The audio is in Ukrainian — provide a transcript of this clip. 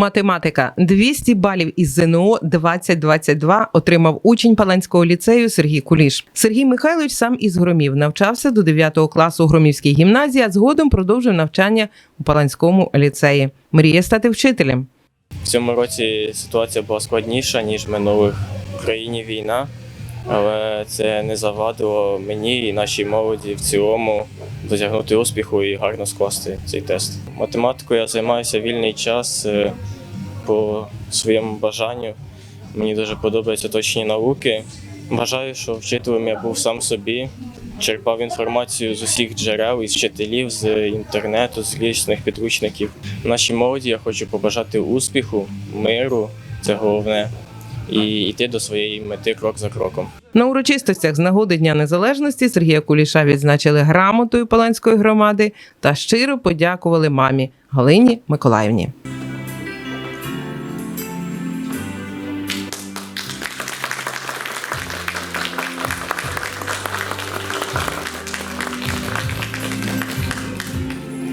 Математика 200 балів із ЗНО 2022 отримав учень Паланського ліцею Сергій Куліш. Сергій Михайлович сам із Громів навчався до 9 класу Громівській гімназії, а згодом продовжив навчання у Паланському ліцеї. Мріє стати вчителем. В цьому році ситуація була складніша, ніж минулих. В Україні війна, але це не завадило мені і нашій молоді в цілому досягнути успіху і гарно скласти цей тест. Математикою я займаюся вільний час е, по своєму бажанню. Мені дуже подобаються точні науки. Вважаю, що вчителем я був сам собі, черпав інформацію з усіх джерел, із вчителів, з інтернету, з різних підручників. Нашій молоді я хочу побажати успіху, миру, це головне, і йти до своєї мети крок за кроком. На урочистостях з нагоди Дня Незалежності Сергія Куліша відзначили грамотою Паланської громади та щиро подякували мамі Галині Миколаївні.